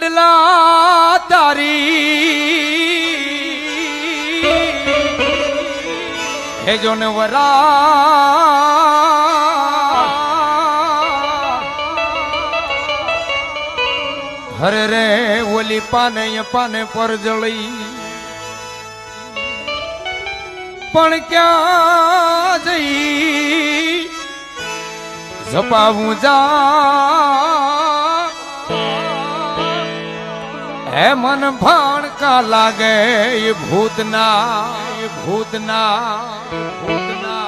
લાડલા તારી. હે જો ને વરા. હરે રે ઓલી પાને પાને પર જળી. પણ ક્યાં જઈ? જપાવું જા. હે મન ભાણકા લાગે ભૂતના ભૂતના ભૂતના.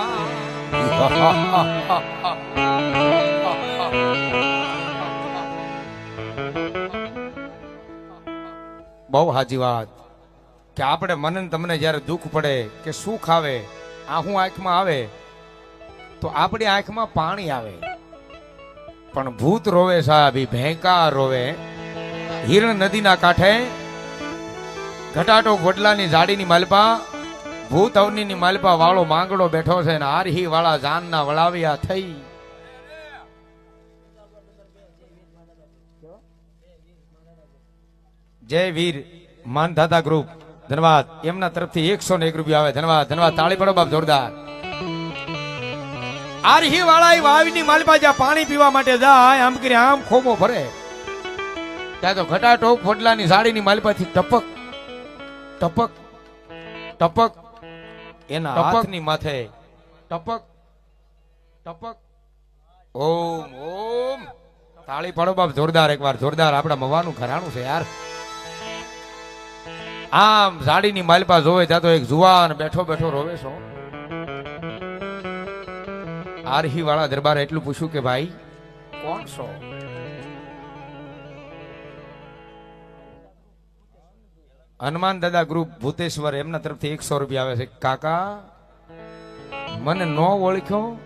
બહુ હાજી વાત. કે આપણે મને તમને જ્યારે દુઃખ પડે કે સુખ આવે આહું આંખમાં આવે, તો આપણી આંખમાં પાણી આવે. પણ ભૂત રોવે સાહેબ ભેંકા રોવે. હિરણ નદીના કાંઠે ઘટાટો ગોડલાની ઝાડીની માલપા ભૂત અવનીની માલપા વાળો માંગડો બેઠો છે ને આરહી વાળા જાનના વળાવ્યા થઈ. જય વીર માનધાતા ગ્રુપ. ધન્યવાદ. એમના તરફથી એકસો ને એક રૂપિયા આવે. ધન્યવાદ. ધન્યવાદ. તાળી પડો બાપ જોરદાર. આરહી વાળા વાવીની માલપા જ્યાં પાણી પીવા માટે જાય, આમ કરી આમ ખોબો ભરે. ત્યાં તો ઘટાટો ફોટલાની સાડીની માલપાથી ટપક ટપક ટપક એના ટપકની માથે. ટપક ટપક. ઓમ ઓમ. તાળી પાડો બાપ જોરદાર એકવાર જોરદાર. આપણા મવાનું ઘરાણું છે યાર. આમ સાડીની માલપા જોવે ત્યાં તો એક જુવાન બેઠો બેઠો રોવે છો આરહી વાળા દરબારે એટલું પૂછ્યું કે ભાઈ કોણ છો? હનુમાન દાદા ગ્રુપ ભૂતેશ્વર એમના તરફથી એકસો રૂપિયા આવે છે. કાકા, મને નો ઓળખ્યો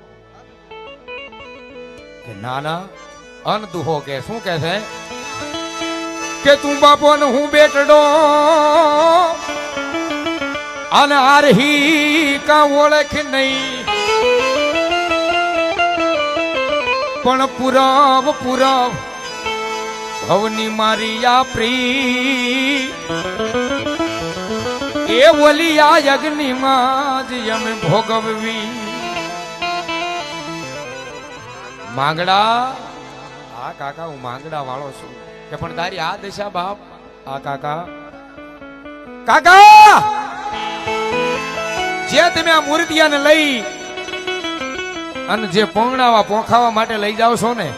કે નાના? અનદુહો કે, શું કે છે? કે તું બાપો ને હું બેટડો? અને આરહી કા ઓળખ નહીં. પણ પુરવ પુરવ ભવની મારી આ પ્રી એ ઓલી આ યજ્ઞમાં જ અમે ભોગવવી. માંગડા, આ કાકા હું માંગડા વાળો છું. કે પણ તારી આ દશા બાપ, આ કાકા. કાકા! જે તમે આ મૂર્તિયાને લઈ અને જે પોંગણાવા પોખાવા માટે લઈ જાઓ છો ને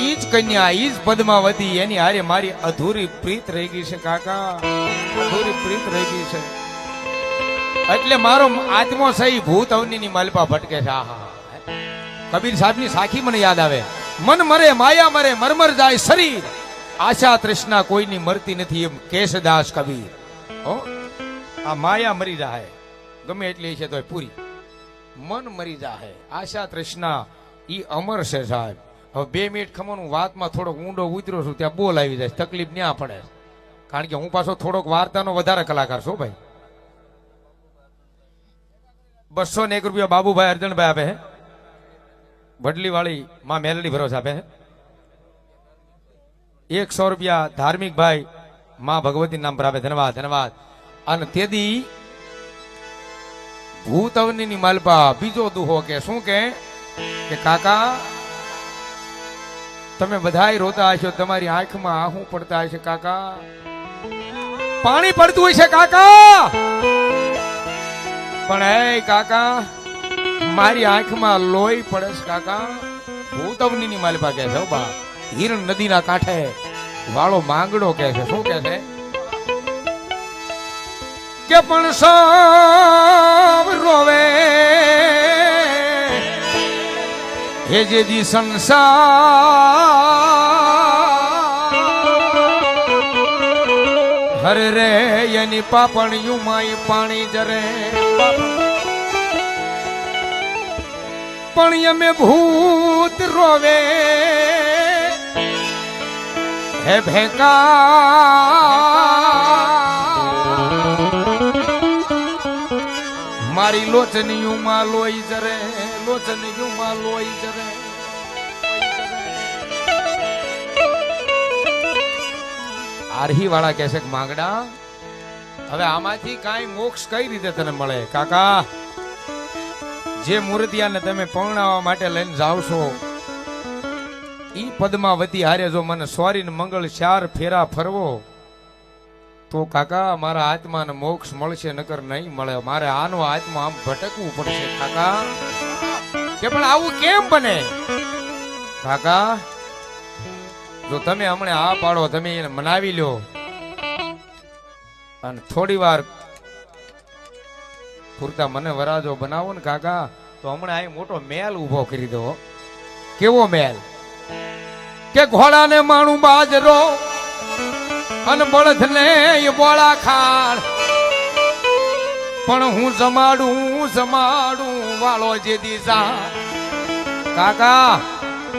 ઈ જ કન્યા ઈ જ પદ્માવતી, એની હારે મારી અધૂરી પ્રીત રહી ગઈ છે, કાકા. અધૂરી પ્રીત રહી ગઈ છે. એટલે મારો આત્મો સહી ભૂત અવની માલપા ભટકે છે. આહા. કબીર સાહેબની સાખી મને યાદ આવે. મન મરે, માયા મરે, મરમર જાય શરીર. આશા તૃષ્ણા કોઈની મરતી નથી એમ કેશદાસ કબીર. હો? આ માયા મરી જાય ગમે એટલી છે તોય પૂરી. મન મરી જાય આશા તૃષ્ણા ઈ અમર છે સાહેબ. હવે બે મિનિટ ખમણ હું વાતમાં થોડોક ઊંડો ઉતર્યો છું, ત્યાં બોલ આવી જાય, તકલીફ ન્યા પડે. કારણ કે હું પાછો થોડોક વાર્તાનો વધારે કલાકાર છું, ભાઈ. બસો ને એક રૂપિયા બાબુભાઈ અર્જણભાઈ આપે હે વડલીવાળી માં મેલડી ભરોસ આપે એકસો રૂપિયા ધાર્મિક ભાઈ માં ભગવતી નામ પર આપે ધન્યવાદ ધન્યવાદ. અને તેદી ભૂતવની માલપા બીજો દુહો કે શું કે કાકા તમે બધાય રોતા હશો, તમારી આંખમાં આહું પડતા હશે, કાકા. પાણી પડતું હોય છે કાકા. પણ હે, કાકા, મારી આંખમાં લોહી પડે છે, કાકા. ભૂતવની ની માલિપા કે છે બા. હિરણ નદીના કાંઠે વાળો માંગડો કે છે, શું કે છે? કે પણ સૌ હે જે દી સંસાર. હરે રે, એની પાપણિયું માં પાણી જરે. પણ અમે ભૂત રોવે. હે ભેકા. મારી લોચનીયુમાં લોહી જરે. લોચનીયુમાં લોહી જરે. આરહી વાળા કહે કે, માંગડા, હવે આમાંથી કાંઈ મોક્ષ કઈ રીતે તને મળે? કાકા, જે મૂર્તિયાને તમે પરણાવવા માટે લઈને જાવ છો, ઈ પદ્માવતી હારે જો મને સ્વારી મંગળ ચાર ફેરા ફરવો, તો કાકા, મારા આત્માને મોક્ષ મળશે નકર નહીં મળે. મારે આનો આત્મા આમ ભટકવું પડશે. કાકા કે પણ આવું કેમ બને? કાકા, જો તમે હમણે આ પાડો, તમે એને મનાવી લો અને થોડી વાર પૂરતા મને વરાજો બનાવો ને કાકા, તો હમણાં અહીં મોટો મેલ ઊભો કરી દો. કેવો મેલ? કે ઘોડાને માણું બાજરો અને બળદને બોળા ખાણ. પણ હું જમાડું જમાડું વાળો જે દીસા કાકા,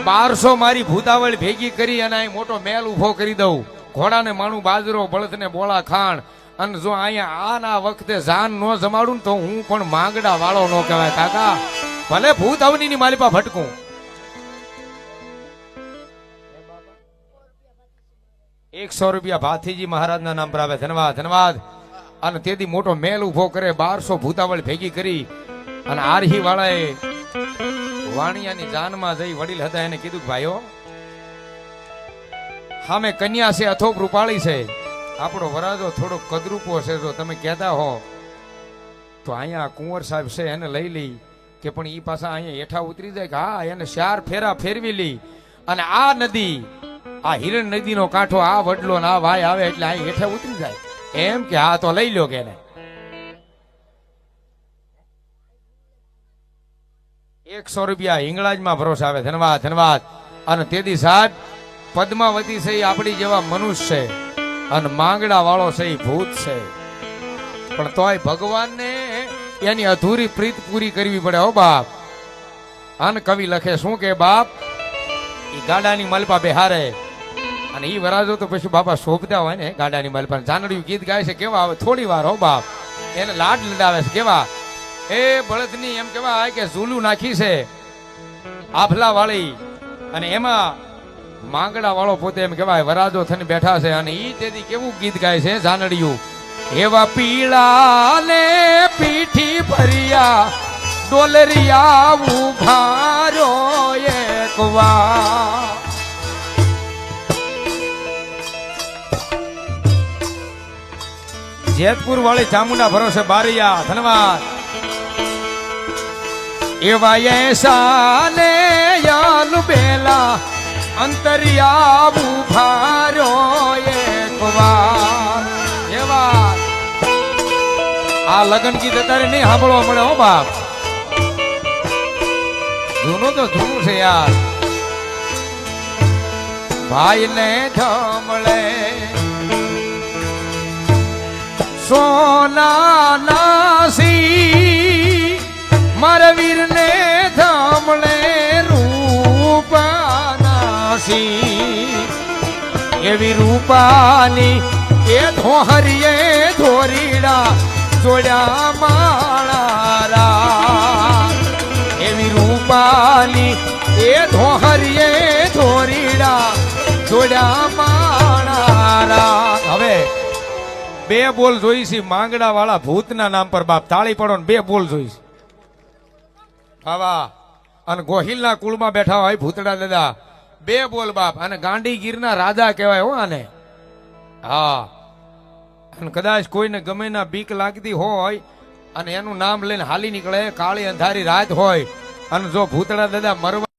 બારસો મારી ભૂતાવળ ભેગી કરી અને અહીં મોટો મેલ ઊભો કરી દઉં. ઘોડાને માણું બાજરો, બળદને બોળા, ખાણ. અને જો અહીંયા આના વખતે જાન ન જમાડું ને તો હું પણ માંગડા વાળો ન કહેવાય. કાકા, ભલે ભૂત અવનીની માલિપા ભટકું. એકસો રૂપિયા ભાથીજી મહારાજના નામ પર આવે. ધન્યવાદ ધન્યવાદ. અને તેથી મોટો મેલ ઊભો કરે, બારસો ભૂતાવળ ભેગી કરી. અને આરહી વાળાએ વાણિયાની જાનમાં જઈ વડીલ હતા એને કીધું ભાઈઓ, સામે કન્યા છે અથો રૂપાળી છે. આપણો વરાજો થોડો કદરૂપો છે. જો તમે કહેતા હો, તો અહીંયા કુંવર સાહેબ છે, એને લઈ લઈ કે પણ એ પાછા અહીંયા હેઠા ઉતરી જાય કે, હા, એને ચાર ફેરા ફેરવી લી અને આ નદી, આ હિરણ નદીનો કાંઠો, આ વડલો ને આ વાય આવે એટલે અહીં હેઠા ઉતરી જાય. એમ કે, હા, તો લઈ લો કે એને. એકસો રૂપિયા હિંગળાજમાં ભરોસા આવે. ધન્યવાદ ધન્યવાદ. અને તેથી સાહેબ, પદ્માવતી છે આપણી જેવા મનુષ્ય છે. અને માંગડા વાળો છે એ ભૂત છે. પણ તોય ભગવાનને એની અધૂરી પ્રીત પૂરી કરવી પડે હો બાપ. અન કવિ લખે, શું કે બાપ? એ ગાડાની મલપા બેહારે. અને એ વરાજો તો પછી બાપા શોભતા હોય ને ગાડાની મલપા જાનડિયું ગીત ગાય છે, કેવા આવે? થોડી વાર હો બાપ. એને લાડ લડાવે છે, કેવા? એ બળદની એમ કહેવાય કે ઝૂલું નાખી છે આભલા વાળી અને એમાં માંગડા વાળો પોતે એમ કહેવાય વરાજો થઈને બેઠા છે અને ઈ તેથી કેવું ગીત ગાય છે જાનડિયું એવા પીળા ને પીઠી ભરિયા ડોલરિયા ઉભારો એક વાર. જેતપુર વાળી ચામુંડા ભરોસે બારિયા, ધન્યવાદ. એવા એ ને યાલ બેલા અંતરિયા ભારો એક વાર એવા. આ લગન ગીત અત્યારે નહીં સાંભળવા મળે હો બાપ. જૂનું તો જૂનું છે યાર. ભાઈ ને થમળે સોના નાસી મારા વીર રૂપાનાસી એવી રૂપાની એ ધોહરીએ ધોરીડા જોડ્યા માળારા. એવી રૂપાની એ ધોહરીએ ધોરીડા જોડ્યા માળારા. હવે બે બોલ જોઈ છે માંગડા વાળા ભૂતના નામ પર બાપ તાળી પડો બે બોલ જોઈ છે આવા અને ગોહિલના કુળમાં બેઠા હોય ભૂતડા દાદા. બે બોલ બાપ. અને ગાંડીગીરના રાજા કહેવાય હો આને. હા. અને કદાચ કોઈને ગમે ના બીક લાગતી હોય અને એનું નામ લઈને હાલી નીકળે, કાળી અંધારી રાત હોય, અને જો ભૂતડા દાદા મરવા